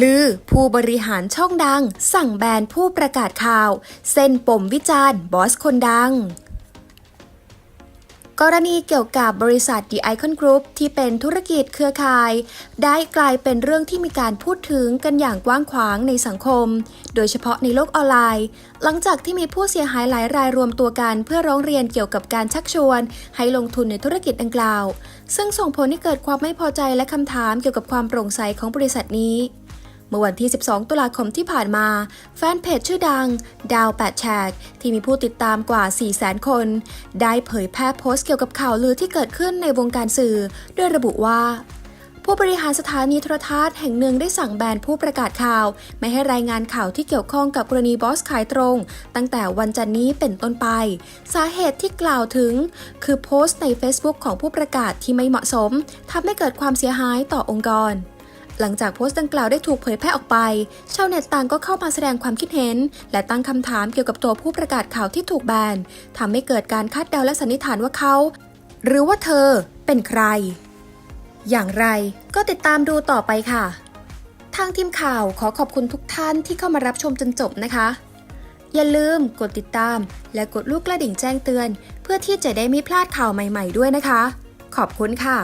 ลือผู้บริหารช่องดัง สั่งแบนผู้ประกาศข่าว เส้นปมวิจารณ์บอสคนดังกรณีเกี่ยวกับบริษัท The Icon Group ที่เป็นธุรกิจเครือข่าย ได้กลายเป็นเรื่องที่มีการพูดถึงกันอย่างกว้างขวางในสังคม โดยเฉพาะในโลกออนไลน์ หลังจากที่มีผู้เสียหายหลายรายรวมตัวกัน เพื่อร้องเรียนเกี่ยวกับการชักชวน ให้ลงทุนในธุรกิจดังกล่าว ซึ่งส่งผลให้เกิดความไม่พอใจและคำถามเกี่ยวกับความโปร่งใสของบริษัทนี้ เมื่อวันที่ 12 ตุลาคมที่ผ่านมา แฟนเพจชื่อดัง ดาวแปดแฉกที่มีผู้ติดตามกว่า 400,000 คน ได้เผยแพร่โพสต์เกี่ยวกับข่าวลือที่เกิดขึ้นในวงการสื่อ โดยระบุว่าผู้บริหารสถานีโทรทัศน์แห่งหนึ่งได้สั่งแบนผู้ประกาศข่าว ไม่ให้รายงานข่าวที่เกี่ยวข้องกับกรณีบอสขายตรง ตั้งแต่วันจันนี้เป็นต้นไป สาเหตุที่กล่าวถึง คือโพสต์ใน Facebook ของผู้ประกาศที่ไม่เหมาะสมทำให้เกิดความเสียหายต่อองค์กร หลังจากโพสต์ดังกล่าวได้ถูกเผยแพร่ออกไป ชาวเน็ตต่างก็เข้ามาแสดงความคิดเห็น และตั้งคำถามเกี่ยวกับตัวผู้ประกาศข่าวที่ถูกแบนทำให้เกิดการคาดเดาและสันนิษฐานว่าเขา หรือว่าเธอเป็นใคร อย่างไรก็ติดตามดูต่อไปค่ะ ทางทีมข่าวขอขอบคุณทุกท่านที่เข้ามารับชมจนจบนะคะ อย่าลืมกดติดตาม และกดลูกกระดิ่งแจ้งเตือน เพื่อที่จะได้ไม่พลาดข่าวใหม่ ๆ ด้วยนะคะ ขอบคุณค่ะ